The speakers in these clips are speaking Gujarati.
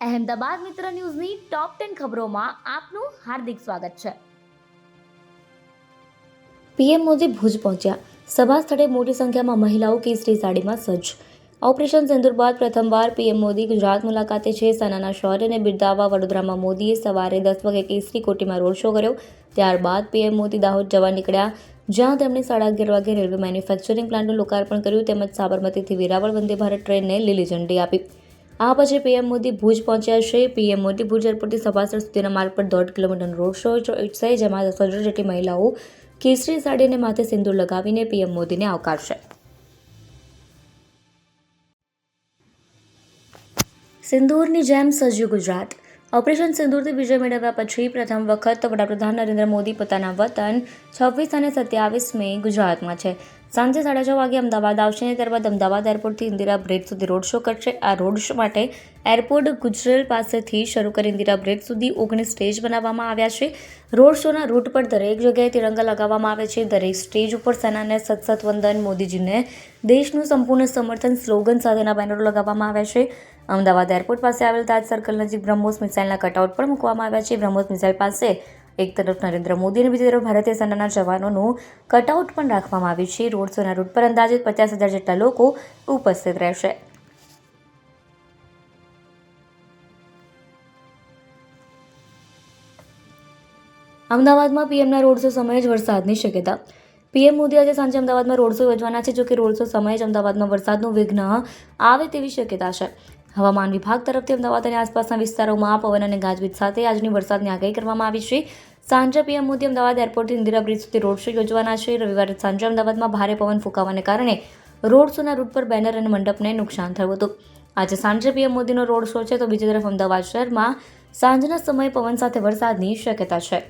અહેમદાબાદ મિત્ર ન્યૂઝની ટોપ ટેન ખબરોમાં આપનું હાર્દિક સ્વાગત છે. પીએમ મોદી ભુજ પહોંચ્યા. સભા સ્થળે મોટી સંખ્યામાં મહિલાઓ કેસરી સાડીમાં સજ્જ. ઓપરેશન સિંદુર બાદ પ્રથમવાર પીએમ મોદી ગુજરાત મુલાકાતે છે. સેનાના શૌર્યને બિરદાવવા વડોદરામાં મોદીએ સવારે દસ વાગે કેસરી કોટીમાં રોડ શો કર્યો. ત્યારબાદ પીએમ મોદી દાહોદ જવા નીકળ્યા. જ્યાં તેમણે સાડા અગિયાર વાગે રેલવે મેન્યુફેક્ચરિંગ પ્લાન્ટનું લોકાર્પણ કર્યું. તેમજ સાબરમતીથી વેરાવળ વંદે ભારત ટ્રેનને લીલી ઝંડી આપી. આ પછી પીએમ મોદી ભુજ પહોંચ્યા છે. પીએમ મોદી ભુજ એરપોર્ટથી સભાસર સુધીના માર્ગ પર દોઢ કિલોમીટરનો રોડ શો યોજાશે જેમાં દસ જેટલી મહિલાઓ કેસરી સાડીને માથે સિંદૂર લગાવીને પીએમ મોદીને આવકારશે. સિંદૂરની જેમ સજ્યું ગુજરાત. ઓપરેશન સિંદૂરથી વિજય મેળવ્યા પછી પ્રથમ વખત વડાપ્રધાન નરેન્દ્ર મોદી પોતાના વતન છવ્વીસ અને સત્યાવીસ મે ગુજરાતમાં છે. સાંજે સાડા છ વાગે અમદાવાદ આવશે અને ત્યારબાદ અમદાવાદ એરપોર્ટથી ઇન્દિરા બ્રિજ સુધી રોડ શો કરશે. આ રોડ શો માટે એરપોર્ટ ગુજરેલ પાસેથી શરૂ કરી ઇન્દિરા બ્રિજ સુધી ઓગણીસ સ્ટેજ બનાવવામાં આવ્યા છે. રોડ શોના રૂટ પર દરેક જગ્યાએ તિરંગા લગાવવામાં આવે છે. દરેક સ્ટેજ ઉપર સેનાને સતસત વંદન, મોદીજીને દેશનું સંપૂર્ણ સમર્થન, સ્લોગન સાથેના બેનરો લગાવવામાં આવ્યા છે. અમદાવાદ એરપોર્ટ પાસે આવેલ તાજ સર્કલ નજીક બ્રહ્મોસ મિસાઇલના કટઆઉટ પણ મૂકવામાં આવ્યા છે. બ્રહ્મોસ મિસાઇલ પાસે એક તરફ નરેન્દ્ર મોદી અને બીજી તરફ ભારતીય સેનાના જવાનોનું કટઆઉટ પણ રાખવામાં આવ્યું છે. રોડ શોના રૂટ પર અંદાજિત પચાસ હજાર જેટલા લોકો ઉપસ્થિત રહેશે. અમદાવાદમાં પીએમના રોડ શો સમયે જ વરસાદની શક્યતા. પીએમ મોદી આજે સાંજે અમદાવાદમાં રોડ શો યોજવાના છે, જોકે રોડ શો સમયે જ અમદાવાદમાં વરસાદનું વિઘ્ન આવે તેવી શક્યતા છે. હવામાન વિભાગ તરફથી અમદાવાદ અને આસપાસના વિસ્તારોમાં પવન અને ગાજવીજ સાથે આજની વરસાદની આગાહી કરવામાં આવી છે. સાંજે પીએમ મોદી અમદાવાદ એરપોર્ટથી ઇન્દિરા બ્રિજ સુધી રોડ શો યોજવાના છે. રવિવારે સાંજે અમદાવાદમાં ભારે પવન ફૂંકાવાને કારણે રોડ શોના રૂટ પર બેનર અને મંડપને નુકસાન થયું હતું. આજે સાંજે પીએમ મોદીનો રોડ શો છે તો બીજી તરફ અમદાવાદ શહેરમાં સાંજના સમયે પવન સાથે વરસાદની શક્યતા છે.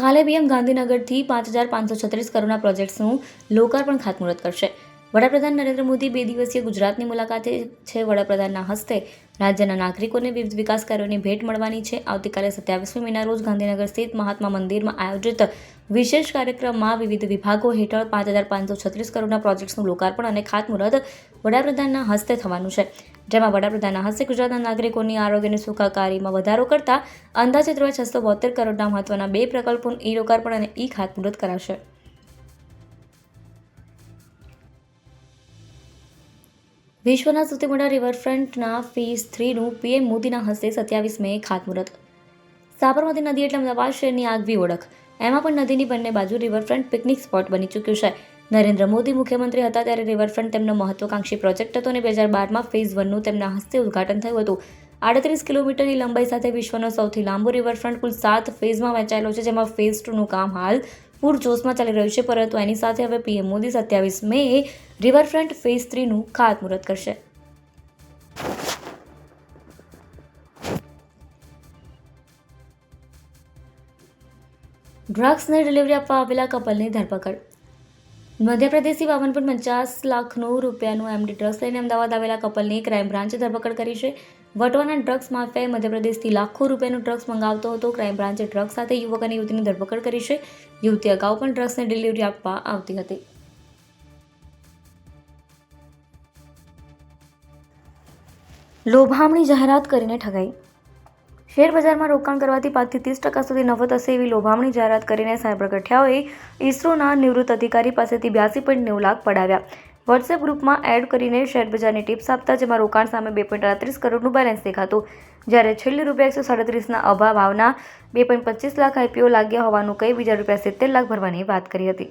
કાલે પીએમ ગાંધીનગરથી પાંચ હજાર પાંચસો છત્રીસ કરોડના પ્રોજેક્ટ્સનું લોકાર્પણ ખાતમુહૂર્ત કરશે. વડાપ્રધાન નરેન્દ્ર મોદી બે દિવસીય ગુજરાતની મુલાકાતે છે. વડાપ્રધાનના હસ્તે રાજ્યના નાગરિકોને વિવિધ વિકાસ કાર્યોની ભેટ મળવાની છે. આવતીકાલે સત્યાવીસમી મેના રોજ ગાંધીનગર સ્થિત મહાત્મા મંદિરમાં આયોજિત વિશેષ કાર્યક્રમમાં વિવિધ વિભાગો હેઠળ પાંચ હજાર પાંચસો છત્રીસ કરોડના પ્રોજેક્ટ્સનું લોકાર્પણ અને ખાતમુહૂર્ત વડાપ્રધાનના હસ્તે થવાનું છે. જેમાં વડાપ્રધાનના હસ્તે ગુજરાતના નાગરિકોની આરોગ્યની સુખાકારીમાં વધારો કરતા અંદાજે રૂપિયા છસો બોતેર કરોડના મહત્વના બે પ્રકલ્પોનું ઈ લોકાર્પણ અને ઈ ખાતમુહૂર્ત કરાશે. વિશ્વના સૌથી મોટા રિવરફ્રન્ટના ફેઝ થ્રીનું પીએમ મોદીના હસ્તે સત્યાવીસ મે ખાતમુહૂર્ત. સાબરમતી નદી એટલે અમદાવાદ શહેરની આગવી ઓળખ. એમાં પણ નદીની બંને બાજુ રિવરફ્રન્ટ પિકનિક સ્પોટ બની ચૂક્યું છે. નરેન્દ્ર મોદી મુખ્યમંત્રી હતા ત્યારે રિવરફ્રન્ટ તેમનો મહત્વાકાંક્ષી પ્રોજેક્ટ હતો અને બે હજાર બારમાં ફેઝ વનનું તેમના હસ્તે ઉદ્ઘાટન થયું હતું. આડત્રીસ કિલોમીટરની લંબાઈ સાથે વિશ્વનો સૌથી લાંબો રિવરફ્રન્ટ કુલ સાત ફેઝમાં વહેંચાયેલો છે, જેમાં ફેઝ ટુનું કામ હાલ પૂરજોશમાં ચાલી રહ્યું છે, પરંતુ એની સાથે હવે પીએમ મોદી સત્યાવીસ મે રિવરફ્રન્ટ ફેઝ થ્રીનું ખાતમુહૂર્ત કરશે. ડ્રગ્સને ડિલિવરી આપવા આવેલા કપલની ધરપકડ. મધ્યપ્રદેશથી બાવન પોઈન્ટ પચાસ લાખનું રૂપિયાનું એમડી ડ્રગ્સ લઈને અમદાવાદ આવેલા કપલની ક્રાઇમ બ્રાન્ચે ધરપકડ કરી છે. વટવાના ડ્રગ્સ માફિયાએ મધ્યપ્રદેશથી લાખો રૂપિયાનું ડ્રગ્સ મંગાવતો હતો. ક્રાઇમ બ્રાન્ચે ડ્રગ્સ સાથે યુવક અને યુવતીની ધરપકડ કરી છે. યુવતી અગાઉ પણ ડ્રગ્સને ડિલિવરી આપવા આવતી હતી. લોભામણી જાહેરાત કરીને ઠગાઈ. શેર બજારમાં રોકાણ કરવાથી પાંચથી ત્રીસ ટકા સુધી નફો થશે એવી લોભામણી જાહેરાત કરીને સાયબર ગઠિયાઓએ ઇસરોના નિવૃત્ત અધિકારી પાસેથી બ્યાસી પોઈન્ટ નેવું લાખ પડાવ્યા. વોટ્સએપ ગ્રુપમાં એડ કરીને શેરબજારની ટિપ્સ આપતા, જેમાં રોકાણ સામે બે પોઈન્ટ અડત્રીસ કરોડનું બેલેન્સ દેખાતું. જ્યારે છેલ્લી રૂપિયા એકસો સાડત્રીસના અભાવ આવના, બે પોઈન્ટ પચીસ લાખ આઈપીઓ લાગ્યા હોવાનું કહી બીજા રૂપિયા સિત્તેર લાખ ભરવાની વાત કરી હતી.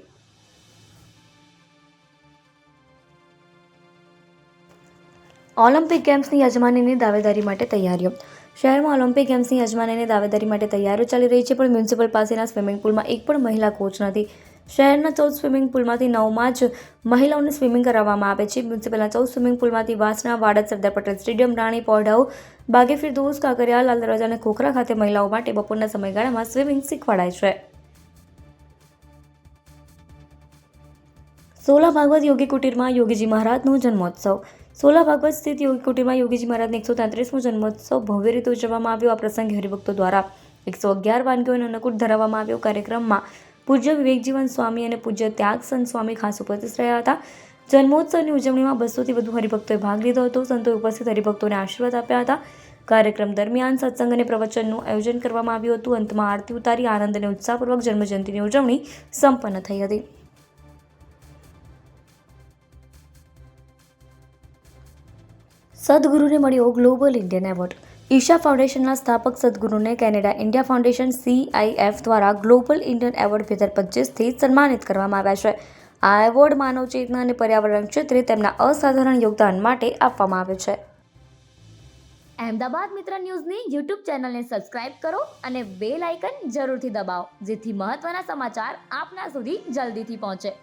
ઓલિમ્પિક ગેમ્સની યજમાનીની દાવેદારી માટે તૈયારીઓ. શહેરમાં ઓલિમ્પિક ગેમ્સની યજમાનીની દાવેદારી માટે તૈયારીઓ ચાલી રહી છે, પણ મ્યુનિસિપલ પાસેના સ્વિમિંગ પુલમાં એક પણ મહિલા કોચ નથી. શહેરના ચૌદ સ્વિમિંગ પુલમાંથી નવમાં જ મહિલાઓને સ્વિમિંગ કરાવવામાં આવે છે. મ્યુનિસિપલના ચૌદ સ્વિમિંગ પુલમાંથી વાસણા વાડજ, સરદાર પટેલ સ્ટેડિયમ, રાણી પોઢવ બાગેફીર ફિરદોસ કાંકરિયા, લાલ દરવાજા અને ખોખરા ખાતે મહિલાઓ માટે બપોરના સમયગાળામાં સ્વિમિંગ શીખવાડાય છે. સોલા ભાગવત યોગી કુટીરમાં યોગીજી મહારાજનો જન્મોત્સવ. સોલા ભાગવત સ્થિત યોગી કુટીરમાં યોગીજી મહારાજનો એકસો તેત્રીસમો જન્મોત્સવ ભવ્ય રીતે ઉજવવામાં આવ્યો. આ પ્રસંગે હરિભક્તો દ્વારા એકસો અગિયાર વાનગીઓનો અન્નકૂટ ધરાવવામાં આવ્યો. કાર્યક્રમમાં પૂજ્ય વિવેકજીવન સ્વામી અને પૂજ્ય ત્યાગસંત સ્વામી ખાસ ઉપસ્થિત રહ્યા હતા. જન્મોત્સવની ઉજવણીમાં બસોથી વધુ હરિભક્તોએ ભાગ લીધો હતો. સંતોએ ઉપસ્થિત હરિભક્તોને આશીર્વાદ આપ્યા હતા. કાર્યક્રમ દરમિયાન સત્સંગ અને પ્રવચનનું આયોજન કરવામાં આવ્યું હતું. અંતમાં આરતી ઉતારી આનંદ અને ઉત્સાહપૂર્વક જન્મજયંતિની ઉજવણી સંપન્ન થઈ હતી. સદગુરુને મળ્યો ગ્લોબલ ઇન્ડિયન એવોર્ડ. ઈશા ફાઉન્ડેશનના સ્થાપક સદગુરુને કેનેડા ઇન્ડિયા ફાઉન્ડેશન સીઆઈએફ દ્વારા ગ્લોબલ ઇન્ડિયન એવોર્ડ બે હજાર પચીસથી સન્માનિત કરવામાં આવ્યા છે. આ એવોર્ડ માનવ ચેતના અને પર્યાવરણ ક્ષેત્રે તેમના અસાધારણ યોગદાન માટે આપવામાં આવે છે. અહેમદાબાદ મિત્ર ન્યૂઝની યુટ્યુબ ચેનલને સબસ્ક્રાઇબ કરો અને બેલ આઇકન જરૂરથી દબાવો, જેથી મહત્ત્વના સમાચાર આપના સુધી જલ્દીથી પહોંચે.